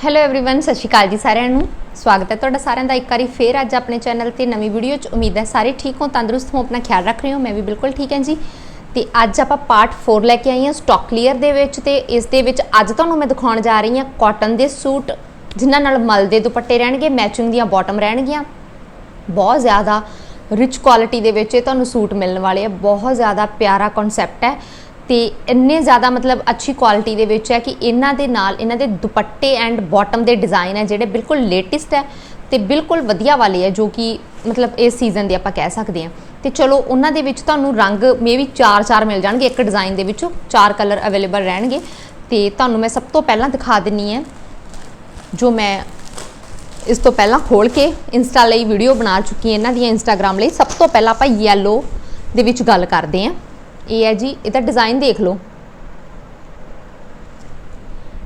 Hello everyone ਸਤਿ ਸ਼੍ਰੀ ਅਕਾਲ ਜੀ ਸਾਰਿਆਂ ਨੂੰ ਸਵਾਗਤ ਹੈ ਤੁਹਾਡਾ ਸਾਰਿਆਂ ਦਾ ਇੱਕ ਵਾਰੀ ਫੇਰ ਅੱਜ ਆਪਣੇ ਚੈਨਲ ਤੇ ਨਵੀਂ ਵੀਡੀਓ ਚ ਉਮੀਦ ਹੈ ਸਾਰੇ ਠੀਕ ਹੋ ਤੰਦਰੁਸਤ ਹੋ ਆਪਣਾ ਖਿਆਲ ਰੱਖ ਰਹੇ ਹੋ ਮੈਂ ਵੀ ਬਿਲਕੁਲ ਠੀਕ ਹਾਂ ਜੀ ਤੇ ਅੱਜ ਆਪਾਂ ਪਾਰਟ 4 ਲੈ ਕੇ ਆਈ ਹਾਂ ਸਟਾਕ ਕਲੀਅਰ ਦੇ ਵਿੱਚ ਤੇ ਇਸ ਦੇ ਵਿੱਚ ਅੱਜ ਤੁਹਾਨੂੰ ਮੈਂ ਦਿਖਾਉਣ ਜਾ ਰਹੀ ਹਾਂ ਕਾਟਨ ਦੇ ਸੂਟ ਜਿਨ੍ਹਾਂ ਨਾਲ ਮਲ ਦੇ ਦੁਪੱਟੇ ਰਹਿਣਗੇ ਮੈਚਿੰਗ ਦੀਆਂ ਬਾਟਮ ਰਹਿਣਗੀਆਂ ਬਹੁਤ ਜ਼ਿਆਦਾ ਰਿਚ ਕੁਆਲਿਟੀ ਦੇ ਵਿੱਚ ਇਹ ਤੁਹਾਨੂੰ ਸੂਟ ਮਿਲਣ ਵਾਲੇ ਆ ਬਹੁਤ ਜ਼ਿਆਦਾ ਪਿਆਰਾ ਕਨਸੈਪਟ ਹੈ ਤੇ ਇੰਨੇ ਜ਼ਿਆਦਾ ਮਤਲਬ ਅੱਛੀ ਕੁਆਲਿਟੀ ਦੇ ਵਿੱਚ ਹੈ ਕਿ ਇਹਨਾਂ ਦੇ ਨਾਲ ਇਹਨਾਂ ਦੇ ਦੁਪੱਟੇ ਐਂਡ ਬਾਟਮ ਦੇ ਡਿਜ਼ਾਈਨ ਹੈ ਜਿਹੜੇ ਬਿਲਕੁਲ ਲੇਟੈਸਟ ਹੈ ਤੇ ਬਿਲਕੁਲ ਵਧੀਆ ਵਾਲੇ ਹੈ ਜੋ ਕਿ ਮਤਲਬ ਇਸ ਸੀਜ਼ਨ ਦੇ ਆਪਾਂ ਕਹਿ ਸਕਦੇ ਹਾਂ। ਤੇ ਚਲੋ ਉਹਨਾਂ ਦੇ ਵਿੱਚ ਤੁਹਾਨੂੰ ਰੰਗ ਮੇਬੀ 4-4 ਮਿਲ ਜਾਣਗੇ, ਇੱਕ ਡਿਜ਼ਾਈਨ ਦੇ ਵਿੱਚੋਂ ਚਾਰ ਕਲਰ ਅਵੇਲੇਬਲ ਰਹਿਣਗੇ। ਤੇ ਤੁਹਾਨੂੰ ਮੈਂ ਸਭ ਤੋਂ ਪਹਿਲਾਂ ਦਿਖਾ ਦਿੰਨੀ ਹੈ, ਜੋ ਮੈਂ ਇਸ ਤੋਂ ਪਹਿਲਾਂ ਖੋਲ ਕੇ ਇੰਸਟਾ ਲਈ ਵੀਡੀਓ ਬਣਾ ਚੁੱਕੀ ਹਾਂ। ਇਹਨਾਂ ਦੀਆਂ ਇੰਸਟਾਗ੍ਰam ਲਈ ਸਭ ਤੋਂ ਪਹਿਲਾਂ ਆਪਾਂ ਯੈਲੋ ਦੇ ਵਿੱਚ ਗੱਲ ਕਰਦੇ ਹਾਂ। ਇਹ ਹੈ ਜੀ, ਇਹਦਾ ਡਿਜ਼ਾਈਨ ਦੇਖ ਲਓ।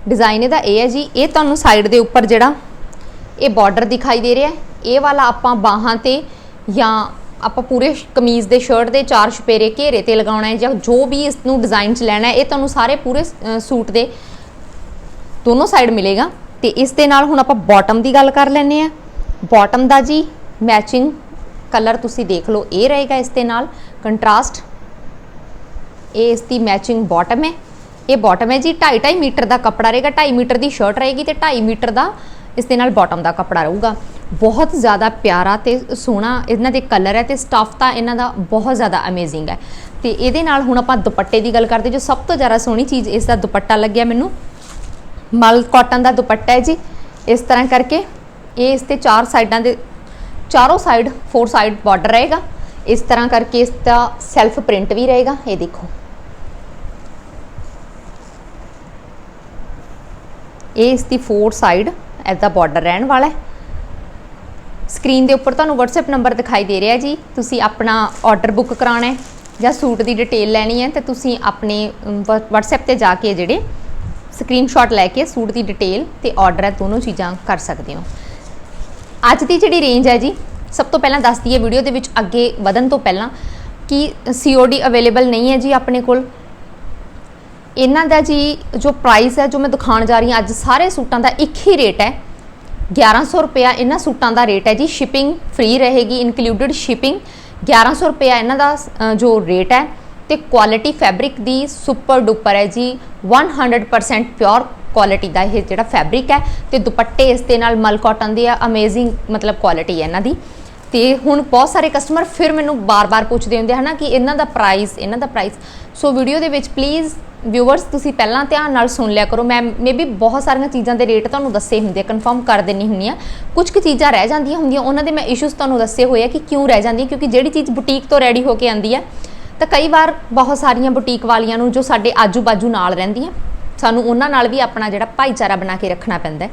ਡਿਜ਼ਾਈਨ ਇਹਦਾ ਇਹ ਹੈ ਜੀ, ਇਹ ਤੁਹਾਨੂੰ ਸਾਈਡ ਦੇ ਉੱਪਰ ਜਿਹੜਾ, ਇਹ ਬਾਰਡਰ ਦਿਖਾਈ ਦੇ ਰਿਹਾ ਇਹ ਵਾਲਾ ਆਪਾਂ ਬਾਹਾਂ ਤੇ ਜਾਂ ਆਪਾਂ ਪੂਰੇ ਕਮੀਜ਼ ਦੇ ਸ਼ਰਟ ਦੇ ਚਾਰ ਛਪੇਰੇ ਘੇਰੇ ਤੇ ਲਗਾਉਣਾ ਹੈ ਜਾਂ ਜੋ ਵੀ ਇਸ ਨੂੰ ਡਿਜ਼ਾਈਨ ਚ ਲੈਣਾ ਹੈ, ਇਹ ਤੁਹਾਨੂੰ ਸਾਰੇ ਪੂਰੇ ਸੂਟ ਦੇ ਦੋਨੋਂ ਸਾਈਡ ਮਿਲੇਗਾ। ਤੇ ਇਸ ਦੇ ਨਾਲ ਹੁਣ ਆਪਾਂ ਬਾਟਮ ਦੀ ਗੱਲ ਕਰ ਲੈਨੇ ਆ ਬਾਟਮ ਦਾ ਜੀ ਮੈਚਿੰਗ ਕਲਰ ਤੁਸੀਂ ਦੇਖ ਲਓ, ਇਹ ਰਹੇਗਾ ਇਸ ਦੇ ਨਾਲ। ਕੰਟਰਾਸਟ ਇਹ ਇਸ ਦੀ ਮੈਚਿੰਗ ਬਾਟਮ ਹੈ। ਇਹ ਬਾਟਮ ਹੈ ਜੀ 2.5 2.5 ਮੀਟਰ ਦਾ ਕੱਪੜਾ ਰਹੇਗਾ 2.5 ਮੀਟਰ ਦੀ ਸ਼ਰਟ ਰਹੇਗੀ ਤੇ 2.5 ਮੀਟਰ ਦਾ ਇਸ ਦੇ ਨਾਲ ਬਾਟਮ ਦਾ ਕੱਪੜਾ ਰਹੂਗਾ। ਬਹੁਤ ਜ਼ਿਆਦਾ ਪਿਆਰਾ ਤੇ ਸੋਹਣਾ ਇਹਨਾਂ ਦੇ ਕਲਰ ਹੈ ਤੇ ਸਟਫ ਤਾਂ ਇਹਨਾਂ ਦਾ ਬਹੁਤ ਜ਼ਿਆਦਾ ਅਮੇਜ਼ਿੰਗ ਹੈ। ਤੇ ਇਹਦੇ ਨਾਲ ਹੁਣ ਆਪਾਂ ਦੁਪੱਟੇ ਦੀ ਗੱਲ ਕਰਦੇ ਜੋ ਸਭ ਤੋਂ ਜ਼ਿਆਦਾ ਸੋਹਣੀ ਚੀਜ਼ ਇਸ ਦਾ ਦੁਪੱਟਾ ਲੱਗਿਆ ਮੈਨੂੰ। ਮਲ ਕਾਟਨ ਦਾ ਦੁਪੱਟਾ ਹੈ ਜੀ। ਇਸ ਤਰ੍ਹਾਂ ਕਰਕੇ ਇਹ ਇਸ ਤੇ ਚਾਰ ਸਾਈਡਾਂ ਦੇ, ਚਾਰੋਂ ਸਾਈਡ ਫੋਰ ਸਾਈਡ ਬਾਰਡਰ ਰਹੇਗਾ। ਇਸ ਤਰ੍ਹਾਂ ਕਰਕੇ ਇਸ ਦਾ ਸੈਲਫ ਪ੍ਰਿੰਟ ਵੀ ਰਹੇਗਾ। ਇਹ ਦੇਖੋ। ਇਹ ਇਸ ਦੀ ਫੋਰ ਸਾਈਡ ਐਦਾ ਬਾਰਡਰ ਰਹਿਣ ਵਾਲਾ ਹੈ। ਸਕਰੀਨ ਦੇ ਉੱਪਰ ਤੁਹਾਨੂੰ WhatsApp ਨੰਬਰ ਦਿਖਾਈ ਦੇ ਰਿਹਾ ਜੀ। ਤੁਸੀਂ ਆਪਣਾ ਆਰਡਰ ਬੁੱਕ ਕਰਾਉਣਾ ਹੈ ਜਾਂ ਸੂਟ ਦੀ ਡਿਟੇਲ ਲੈਣੀ ਹੈ ਤੇ ਤੁਸੀਂ ਆਪਣੇ ਵ- WhatsApp ਤੇ ਜਾ ਕੇ ਜਿਹੜੇ ਸਕਰੀਨਸ਼ਾਟ ਲੈ ਕੇ ਸੂਟ ਦੀ ਡਿਟੇਲ ਤੇ ਆਰਡਰ ਹੈ ਦੋਨੋਂ ਚੀਜ਼ਾਂ ਕਰ ਸਕਦੇ ਹੋ। ਅੱਜ ਦੀ ਜਿਹੜੀ ਰੇਂਜ ਹੈ ਜੀ, ਸਭ ਤੋਂ ਪਹਿਲਾਂ ਦੱਸਦੀ ਹੈ ਵੀਡੀਓ ਦੇ ਵਿੱਚ ਅੱਗੇ ਵਧਣ ਤੋਂ ਪਹਿਲਾਂ ਕਿ COD ਅਵੇਲੇਬਲ ਨਹੀਂ ਹੈ ਜੀ ਆਪਣੇ ਕੋਲ। ਇਹਨਾਂ ਦਾ ਜੀ ਜੋ ਪ੍ਰਾਈਸ ਹੈ, ਜੋ ਮੈਂ ਦਿਖਾਉਣ ਜਾ ਰਹੀ ਹਾਂ, ਅੱਜ ਸਾਰੇ ਸੂਟਾਂ ਦਾ ਇੱਕ ਹੀ ਰੇਟ ਹੈ। 1100 ਰੁਪਿਆ ਇਹਨਾਂ ਸੂਟਾਂ ਦਾ ਰੇਟ ਹੈ ਜੀ। ਸ਼ਿਪਿੰਗ ਫ੍ਰੀ ਰਹੇਗੀ ਇਨਕਲੂਡਡ ਸ਼ਿਪਿੰਗ 1100 ਰੁਪਿਆ ਇਹਨਾਂ ਦਾ ਜੋ ਰੇਟ ਹੈ ਤੇ ਕੁਆਲਿਟੀ ਫੈਬਰਿਕ ਦੀ ਸੁਪਰ ਡੁਪਰ ਹੈ ਜੀ। 100% ਪਿਓਰ ਕੁਆਲਿਟੀ ਦਾ ਇਹ ਜਿਹੜਾ ਫੈਬਰਿਕ ਹੈ ਤੇ ਦੁਪੱਟੇ ਇਸ ਦੇ ਨਾਲ ਮਲ ਕਾਟਨ ਦੇ ਆ ਅਮੇਜ਼ਿੰਗ ਮਤਲਬ ਕੁਆਲਿਟੀ ਹੈ ਇਹਨਾਂ ਦੀ। ਤੇ ਹੁਣ ਬਹੁਤ ਸਾਰੇ ਕਸਟਮਰ ਫਿਰ ਮੈਨੂੰ ਬਾਰ-ਬਾਰ ਪੁੱਛਦੇ ਹੁੰਦੇ ਹਨਾ, ਕਿ ਇਹਨਾਂ ਦਾ ਪ੍ਰਾਈਸ ਇਹਨਾਂ ਦਾ ਪ੍ਰਾਈਸ ਸੋ ਵੀਡੀਓ ਦੇ ਵਿੱਚ ਪਲੀਜ਼ ਵਿਊਅਰਸ ਤੁਸੀਂ ਪਹਿਲਾਂ ਧਿਆਨ ਨਾਲ ਸੁਣ ਲਿਆ ਕਰੋ। ਮੈਂ ਮੇਬੀ ਬਹੁਤ ਸਾਰੀਆਂ ਚੀਜ਼ਾਂ ਦੇ ਰੇਟ ਤੁਹਾਨੂੰ ਦੱਸੇ ਹੁੰਦੇ ਆ ਕਨਫਰਮ ਕਰ ਦੇਣੀ ਹੁੰਦੀ ਆ ਕੁਝ ਕੁ ਚੀਜ਼ਾਂ ਰਹਿ ਜਾਂਦੀਆਂ ਹੁੰਦੀਆਂ, ਉਹਨਾਂ ਦੇ ਮੈਂ ਇਸ਼ੂਸ ਤੁਹਾਨੂੰ ਦੱਸੇ ਹੋਏ ਆ ਕਿ ਕਿਉਂ ਰਹਿ ਜਾਂਦੀਆਂ, ਕਿਉਂਕਿ ਜਿਹੜੀ ਚੀਜ਼ ਬੁਟੀਕ ਤੋਂ ਰੈਡੀ ਹੋ ਕੇ ਆਂਦੀ ਆ, ਤਾਂ ਕਈ ਵਾਰ ਬਹੁਤ ਸਾਰੀਆਂ ਬੁਟੀਕ ਵਾਲੀਆਂ ਨੂੰ ਜੋ ਸਾਡੇ ਆਜੂ-ਬਾਜੂ ਨਾਲ ਰਹਿੰਦੀਆਂ, ਸਾਨੂੰ ਉਹਨਾਂ ਨਾਲ ਵੀ ਆਪਣਾ ਜਿਹੜਾ ਭਾਈਚਾਰਾ ਬਣਾ ਕੇ ਰੱਖਣਾ ਪੈਂਦਾ ਹੈ।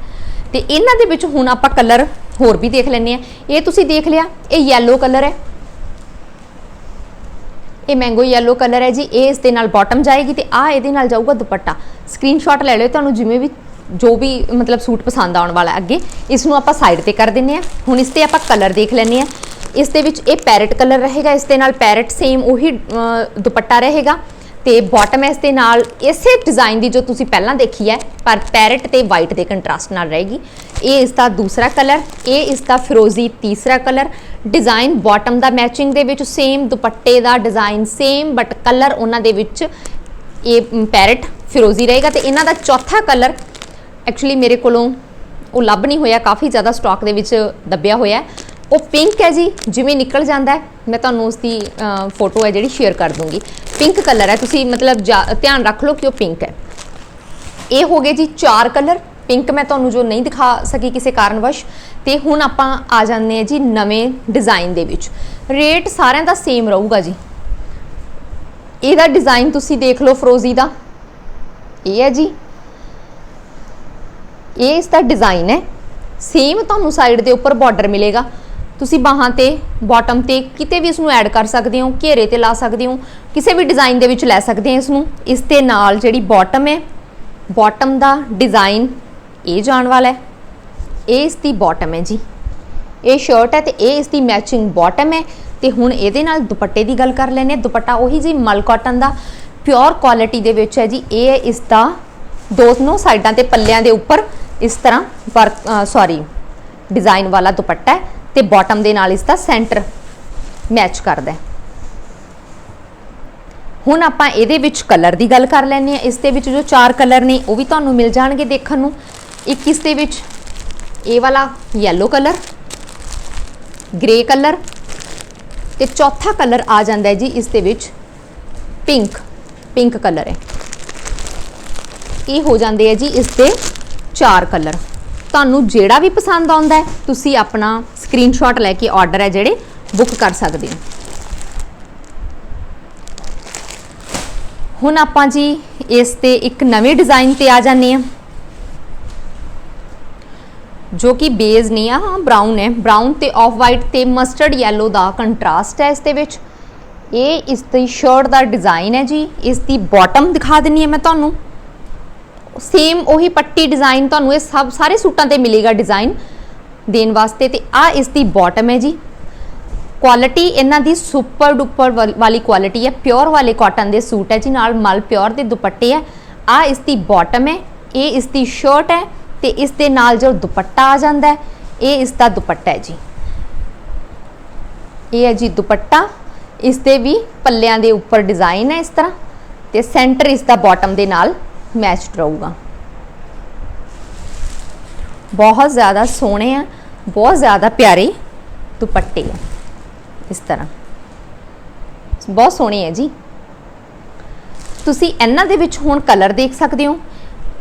ਤੇ ਇਹਨਾਂ ਦੇ ਵਿੱਚ ਹੁਣ ਆਪਾਂ ਕਲਰ ਹੋਰ ਵੀ ਦੇਖ ਲੈਂਦੇ ਆ ਇਹ ਤੁਸੀਂ ਦੇਖ ਲਿਆ, ਇਹ ਯੈਲੋ ਕਲਰ ਹੈ। ਇਹ ਮੈਂਗੋ ਯੈਲੋ ਕਲਰ ਹੈ ਜੀ, ਇਹ ਇਸ ਦੇ ਨਾਲ ਬਾਟਮ ਜਾਏਗੀ ਤੇ ਆ ਇਹਦੇ ਨਾਲ ਜਾਊਗਾ ਦੁਪੱਟਾ। ਸਕਰੀਨਸ਼ਾਟ ਲੈ ਲਿਓ ਤੁਹਾਨੂੰ ਜਿਵੇਂ ਵੀ ਜੋ ਵੀ, ਮਤਲਬ ਸੂਟ ਪਸੰਦ ਆਉਣ ਵਾਲਾ ਅੱਗੇ। ਇਸ ਨੂੰ ਆਪਾਂ ਸਾਈਡ ਤੇ ਕਰ ਦਿੰਨੇ ਆ ਹੁਣ ਇਸ ਤੇ ਆਪਾਂ ਕਲਰ ਦੇਖ ਲੈਂਦੇ ਆ ਇਸ ਦੇ ਵਿੱਚ ਇਹ ਪੈਰਟ ਕਲਰ ਰਹੇਗਾ। ਇਸ ਦੇ ਨਾਲ ਪੈਰਟ ਸੇਮ ਉਹੀ ਦੁਪੱਟਾ ਰਹੇਗਾ। ਤੇ ਬਾਟਮ ਇਸ ਦੇ ਨਾਲ ਇਸੇ ਡਿਜ਼ਾਈਨ ਦੀ ਜੋ ਤੁਸੀਂ ਪਹਿਲਾਂ ਦੇਖੀ ਹੈ, ਪਰ ਪੈਰਟ ਤੇ ਵਾਈਟ ਦੇ ਕੰਟਰਾਸਟ ਨਾਲ ਰਹੇਗੀ। ਇਹ ਇਸ ਦਾ ਦੂਸਰਾ ਕਲਰ ਇਹ ਇਸ ਦਾ ਫਿਰੋਜ਼ੀ ਤੀਸਰਾ ਕਲਰ ਡਿਜ਼ਾਈਨ ਬਾਟਮ ਦਾ ਮੈਚਿੰਗ ਦੇ ਵਿੱਚ ਸੇਮ ਦੁਪੱਟੇ ਦਾ ਡਿਜ਼ਾਈਨ ਸੇਮ ਬਟ ਕਲਰ ਉਹਨਾਂ ਦੇ ਵਿੱਚ ਇਹ ਪੈਰਟ ਫਿਰੋਜ਼ੀ ਰਹੇਗਾ। ਤੇ ਇਹਨਾਂ ਦਾ ਚੌਥਾ ਕਲਰ ਐਕਚੁਅਲੀ ਮੇਰੇ ਕੋਲੋਂ ਉਹ ਲੱਭ ਨਹੀਂ ਹੋਇਆ, ਕਾਫੀ ਜ਼ਿਆਦਾ ਸਟਾਕ ਦੇ ਵਿੱਚ ਦੱਬਿਆ ਹੋਇਆ ਉਹ ਪਿੰਕ ਹੈ ਜੀ, ਜਿਵੇਂ ਨਿਕਲ ਜਾਂਦਾ ਹੈ, ਮੈਂ ਤੁਹਾਨੂੰ ਉਸ ਦੀ ਫੋਟੋ ਹੈ ਜਿਹੜੀ ਸ਼ੇਅਰ ਕਰ ਦੂੰਗੀ। ਪਿੰਕ ਕਲਰ ਹੈ, ਤੁਸੀਂ ਮਤਲਬ ਜਾ- ਧਿਆਨ ਰੱਖ ਲਓ ਕਿ ਉਹ ਪਿੰਕ ਹੈ। ਇਹ ਹੋ ਗਏ ਜੀ ਚਾਰ ਕਲਰ ਪਿੰਕ ਮੈਂ ਤੁਹਾਨੂੰ ਜੋ ਨਹੀਂ ਦਿਖਾ ਸਕੀ ਕਿਸੇ ਕਾਰਨਵਸ਼, ਤੇ ਹੁਣ ਆਪਾਂ ਆ ਜਾਂਦੇ ਹਾਂ ਜੀ ਨਵੇਂ ਡਿਜ਼ਾਈਨ ਦੇ ਵਿੱਚ। ਰੇਟ ਸਾਰਿਆਂ ਦਾ ਸੇਮ ਰਹੂਗਾ ਜੀ। ਇਹਦਾ ਡਿਜ਼ਾਈਨ ਤੁਸੀਂ ਦੇਖ ਲਓ ਫਰੋਜ਼ੀ ਦਾ। ਇਹ ਹੈ ਜੀ। ਇਹ ਇਸ ਦਾ ਡਿਜ਼ਾਈਨ ਹੈ। ਸੇਮ ਤੁਹਾਨੂੰ ਸਾਈਡ ਦੇ ਉੱਪਰ ਬਾਰਡਰ ਮਿਲੇਗਾ। ਤੁਸੀਂ ਬਾਹਾਂ ਤੇ ਬਾਟਮ ਤੇ ਕਿਤੇ ਵੀ ਇਸ ਨੂੰ ਐਡ ਕਰ ਸਕਦੇ ਹੋ, ਘੇਰੇ ਤੇ ਲਾ ਸਕਦੇ ਹੋ, ਕਿਸੇ ਵੀ ਡਿਜ਼ਾਈਨ ਦੇ ਵਿੱਚ ਲੈ ਸਕਦੇ ਹੋ ਇਸ ਨੂੰ ਇਸ ਦੇ ਨਾਲ ਜਿਹੜੀ ਬਾਟਮ ਹੈ ਬਾਟਮ ਦਾ ਡਿਜ਼ਾਈਨ ਇਹ ਜਾਣ ਵਾਲਾ ਹੈ। ਇਹ ਇਸ ਦੀ ਬਾਟਮ ਹੈ ਜੀ। ਇਹ ਸ਼ਰਟ ਹੈ ਤੇ ਇਹ ਇਸ ਦੀ ਮੈਚਿੰਗ ਬਾਟਮ ਹੈ। ਤੇ ਹੁਣ ਇਹਦੇ ਨਾਲ ਦੁਪੱਟੇ ਦੀ ਗੱਲ ਕਰ ਲੈਨੇ ਦੁਪੱਟਾ ਉਹੀ ਜੀ ਮਲ ਕਾਟਨ ਦਾ ਪਿਓਰ ਕੁਆਲਿਟੀ ਦੇ ਵਿੱਚ ਹੈ ਜੀ। ਇਹ ਹੈ ਇਸ ਦਾ ਦੋਨੋਂ ਸਾਈਡਾਂ ਤੇ ਪੱਲਿਆਂ ਦੇ ਉੱਪਰ ਇਸ ਤਰ੍ਹਾਂ ਵਰਕ ਸੌਰੀ ਡਿਜ਼ਾਈਨ ਵਾਲਾ ਦੁਪੱਟਾ ਹੈ। ਤੇ ਬਾਟਮ ਦੇ ਨਾਲ ਇਸ ਦਾ ਸੈਂਟਰ ਮੈਚ ਕਰਦਾ ਹੁਣ ਆਪਾਂ ਇਹਦੇ ਵਿੱਚ ਕਲਰ ਦੀ ਗੱਲ ਕਰ ਲੈਂਦੇ ਆ ਇਸ ਦੇ ਵਿੱਚ ਜੋ ਚਾਰ ਕਲਰ ਨੇ, ਉਹ ਵੀ ਤੁਹਾਨੂੰ ਮਿਲ ਜਾਣਗੇ ਦੇਖਣ ਨੂੰ। ਇੱਕ ਇਸ ਦੇ ਵਿੱਚ ਇਹ ਵਾਲਾ ਯੈਲੋ ਕਲਰ ਗ੍ਰੇ ਕਲਰ ਤੇ ਚੌਥਾ ਕਲਰ ਆ ਜਾਂਦਾ ਹੈ ਜੀ ਇਸ ਦੇ ਵਿੱਚ ਪਿੰਕ ਪਿੰਕ ਕਲਰ ਹੈ। ਇਹ ਹੋ ਜਾਂਦੇ ਆ ਜੀ ਇਸ ਦੇ ਚਾਰ ਕਲਰ ਤੁਹਾਨੂੰ ਜਿਹੜਾ ਵੀ ਪਸੰਦ ਆਉਂਦਾ ਹੈ, ਤੁਸੀਂ ਆਪਣਾ ਸਕਰੀਨਸ਼ਾਟ ਲੈ ਕੇ ਆਰਡਰ ਹੈ ਜਿਹੜੇ ਬੁੱਕ ਕਰ ਸਕਦੇ ਹੋ। ਹੁਣ ਆਪਾਂ ਜੀ ਇਸ ਤੇ ਇੱਕ ਨਵੇਂ ਡਿਜ਼ਾਈਨ ਤੇ ਆ ਜਾਂਦੇ ਆ ਜੋ ਕਿ ਬੇਸ ਨਹੀਂ ਆ, ਹਾਂ ਬ੍ਰਾਊਨ ਹੈ। ਬ੍ਰਾਊਨ ਤੇ ਆਫ ਵਾਈਟ ਤੇ ਮਸਟਰਡ ਯੈਲੋ ਦਾ ਕੰਟਰਾਸਟ ਹੈ ਇਸ ਦੇ ਵਿੱਚ। ਇਹ ਇਸ ਦੀ ਸ਼ਰਟ ਦਾ ਡਿਜ਼ਾਈਨ ਹੈ ਜੀ। ਇਸ ਦੀ ਬਾਟਮ ਦਿਖਾ ਦਿੰਨੀ ਹੈ ਮੈਂ ਤੁਹਾਨੂੰ। ਸੇਮ ਉਹੀ ਪੱਟੀ ਡਿਜ਼ਾਈਨ ਤੁਹਾਨੂੰ ਇਹ ਸਭ ਸਾਰੇ ਸੂਟਾਂ ਤੇ ਮਿਲੇਗਾ ਡਿਜ਼ਾਈਨ ਦੇਣ ਵਾਸਤੇ ਤੇ ਆ ਇਸ ਦੀ ਬਾਟਮ ਹੈ ਜੀ। ਕੁਆਲਿਟੀ ਇਹਨਾਂ ਦੀ ਸੁਪਰ ਡੁਪਰ ਵਾਲ- ਵਾਲੀ ਕੁਆਲਿਟੀ ਹੈ। ਪਿਓਰ ਵਾਲੇ ਕਾਟਨ ਦੇ ਸੂਟ ਹੈ ਜੀ, ਨਾਲ ਮਲ ਪਿਓਰ ਦੇ ਦੁਪੱਟੇ ਹੈ। ਆ ਇਸ ਦੀ ਬਾਟਮ ਹੈ, ਇਹ ਇਸ ਦੀ ਸ਼ਰਟ ਹੈ ਤੇ ਇਸ ਦੇ ਨਾਲ ਜੋ ਦੁਪੱਟਾ ਆ ਜਾਂਦਾ ਹੈ, ਇਹ ਇਸ ਦਾ ਦੁਪੱਟਾ ਹੈ ਜੀ। ਇਹ ਹੈ ਜੀ ਦੁਪੱਟਾ, ਇਸ ਦੇ ਵੀ ਪੱਲਿਆਂ ਦੇ ਉੱਪਰ ਡਿਜ਼ਾਈਨ ਹੈ ਇਸ ਤਰ੍ਹਾਂ ਤੇ ਸੈਂਟਰ ਇਸ ਦਾ ਬਾਟਮ ਦੇ ਨਾਲ ਮੈਚਡ ਰਹੂਗਾ। ਬਹੁਤ ਜ਼ਿਆਦਾ ਸੋਹਣੇ ਆ, ਬਹੁਤ ਜ਼ਿਆਦਾ ਪਿਆਰੇ ਦੁਪੱਟੇ ਆ। ਇਸ ਤਰ੍ਹਾਂ। ਬਹੁਤ ਸੋਹਣੇ ਹੈ ਜੀ। ਤੁਸੀਂ ਇਹਨਾਂ ਦੇ ਵਿੱਚ ਹੁਣ ਕਲਰ ਦੇਖ ਸਕਦੇ ਹੋ।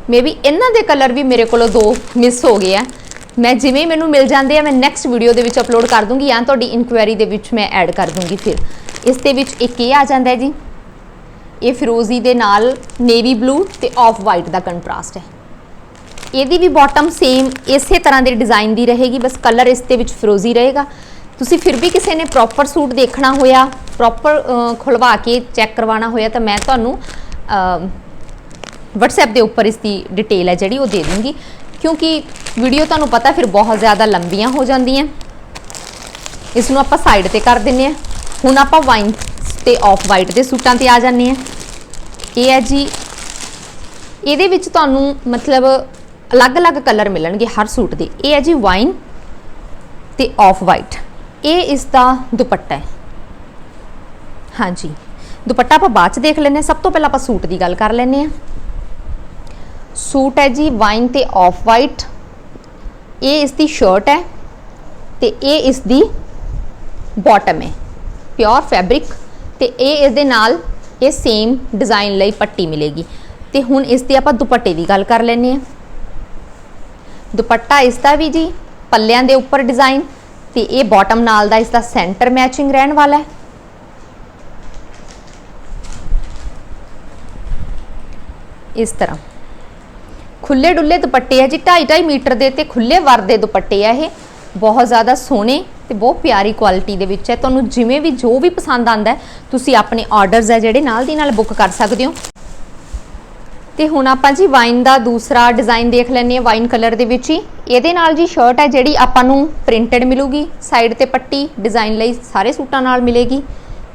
ਮੇਬੀ ਇਹਨਾਂ ਦੇ ਕਲਰ ਵੀ ਮੇਰੇ ਕੋਲੋਂ ਦੋ ਮਿਸ ਹੋ ਗਏ ਆ। ਮੈਂ ਜਿਵੇਂ ਮੈਨੂੰ ਮਿਲ ਜਾਂਦੇ ਆ, ਮੈਂ ਨੈਕਸਟ ਵੀਡੀਓ ਦੇ ਵਿੱਚ ਅਪਲੋਡ ਕਰ ਦੂੰਗੀ ਜਾਂ ਤੁਹਾਡੀ ਇਨਕੁਆਇਰੀ ਦੇ ਵਿੱਚ ਮੈਂ ਐਡ ਕਰ ਦੂੰਗੀ ਫਿਰ। ਇਸ ਦੇ ਵਿੱਚ ਇੱਕ ਇਹ ਆ ਜਾਂਦਾ ਹੈ ਜੀ। ਇਹ ਫਿਰੋਜ਼ੀ ਦੇ ਨਾਲ ਨੇਵੀ ਬਲੂ ਤੇ ਆਫ ਵਾਈਟ ਦਾ ਕੰਟਰਾਸਟ ਹੈ। ਇਹਦੀ ਵੀ ਬਾਟਮ ਸੇਮ ਇਸੇ ਤਰ੍ਹਾਂ ਦੇ ਡਿਜ਼ਾਈਨ ਦੀ ਰਹੇਗੀ, ਬਸ ਕਲਰ ਇਸ ਦੇ ਵਿੱਚ ਫਿਰੋਜ਼ੀ ਰਹੇਗਾ। ਤੁਸੀਂ ਫਿਰ ਵੀ ਕਿਸੇ ਨੇ ਪ੍ਰੋਪਰ ਸੂਟ ਦੇਖਣਾ ਹੋਇਆ ਪ੍ਰੋਪਰ ਖੁਲਵਾ ਕੇ ਚੈੱਕ ਕਰਵਾਉਣਾ ਹੋਇਆ, ਤਾਂ ਮੈਂ ਤੁਹਾਨੂੰ WhatsApp ਦੇ ਉੱਪਰ ਇਸ ਦੀ ਡਿਟੇਲ ਹੈ ਜਿਹੜੀ ਉਹ ਦੇ ਦੂੰਗੀ। ਕਿਉਂਕਿ ਵੀਡੀਓ ਤੁਹਾਨੂੰ ਪਤਾ ਫਿਰ ਬਹੁਤ ਜ਼ਿਆਦਾ ਲੰਬੀਆਂ ਹੋ ਜਾਂਦੀਆਂ। ਇਸ ਨੂੰ ਆਪਾਂ ਸਾਈਡ ਤੇ ਕਰ ਦਿੰਨੇ ਆ ਹੁਣ ਆਪਾਂ ਵਾਈਨ ਤੇ ਆਫ ਵਾਈਟ ਦੇ ਸੂਟਾਂ ਤੇ ਆ ਜਾਂਦੇ ਆ ਇਹ ਹੈ ਜੀ, ਇਹਦੇ ਵਿੱਚ ਤੁਹਾਨੂੰ ਮਤਲਬ ਅਲੱਗ-ਅਲੱਗ ਕਲਰ ਮਿਲਣਗੇ ਹਰ ਸੂਟ ਦੇ। ਇਹ ਹੈ ਜੀ ਵਾਈਨ ਤੇ ਆਫ ਵਾਈਟ। ਇਹ ਇਸ ਦਾ ਦੁਪੱਟਾ ਹੈ। ਹਾਂਜੀ। ਦੁਪੱਟਾ ਆਪਾਂ ਬਾਅਦ ਚ ਦੇਖ ਲੈਂਦੇ ਹਾਂ। ਸਭ ਤੋਂ ਪਹਿਲਾਂ ਆਪਾਂ ਸੂਟ ਦੀ ਗੱਲ ਕਰ ਲੈਂਦੇ ਹਾਂ। ਸੂਟ ਹੈ ਜੀ ਵਾਈਨ ਤੇ ਆਫ ਵਾਈਟ। ਇਹ ਇਸ ਦੀ ਸ਼ਰਟ ਹੈ ਤੇ ਇਹ ਇਸ ਦੀ ਬਾਟਮ ਹੈ। ਪਿਓਰ ਫੈਬਰਿਕ ਤੇ ਇਹ ਇਸ ਦੇ ਨਾਲ ਇਹ ਸੇਮ ਡਿਜ਼ਾਈਨ ਲਈ ਪੱਟੀ ਮਿਲੇਗੀ। ਤੇ ਹੁਣ ਇਸ ਦੇ ਆਪਾਂ ਦੁਪੱਟੇ ਦੀ ਗੱਲ ਕਰ ਲੈਂਦੇ ਹਾਂ। ਦੁਪੱਟਾ ਇਸ ਦਾ ਵੀ ਜੀ, ਪੱਲਿਆਂ ਦੇ ਉੱਪਰ ਡਿਜ਼ਾਈਨ ਤੇ ਇਹ ਬਾਟਮ ਨਾਲ ਦਾ ਇਸ ਦਾ ਸੈਂਟਰ ਮੈਚਿੰਗ ਰਹਿਣ ਵਾਲਾ ਹੈ। ਇਸ ਤਰ੍ਹਾਂ। ਖੁੱਲੇ ਡੁੱਲੇ ਦੁਪੱਟੇ ਹੈ ਜੀ 2.5 ਮੀਟਰ ਦੇ ਤੇ ਖੁੱਲੇ ਵਰ ਦੇ ਦੁਪੱਟੇ ਆ ਇਹ। ਬਹੁਤ ਜ਼ਿਆਦਾ ਸੋਹਣੇ ਤੇ ਬਹੁਤ ਪਿਆਰੀ ਕੁਆਲਿਟੀ ਦੇ ਵਿੱਚ ਹੈ। ਤੁਹਾਨੂੰ ਜਿਵੇਂ ਵੀ ਜੋ ਵੀ ਪਸੰਦ ਆਂਦਾ ਤੁਸੀਂ ਆਪਣੇ ਆਰਡਰਸ ਹੈ ਜਿਹੜੇ ਨਾਲ ਦੀ ਨਾਲ ਬੁੱਕ ਕਰ ਸਕਦੇ ਹੋ। ਤੇ ਹੁਣ ਆਪਾਂ ਜੀ ਵਾਈਨ ਦਾ ਦੂਸਰਾ ਡਿਜ਼ਾਈਨ ਦੇਖ ਲੈਂਦੇ ਹਾਂ ਵਾਈਨ ਕਲਰ ਦੇ ਵਿੱਚ ਹੀ। ਇਹਦੇ ਨਾਲ ਜੀ ਸ਼ਰਟ ਹੈ ਜਿਹੜੀ ਆਪਾਂ ਨੂੰ ਪ੍ਰਿੰਟਡ ਮਿਲੂਗੀ। ਸਾਈਡ ਤੇ ਪੱਟੀ ਡਿਜ਼ਾਈਨ ਲਈ ਸਾਰੇ ਸੂਟਾਂ ਨਾਲ ਮਿਲੇਗੀ।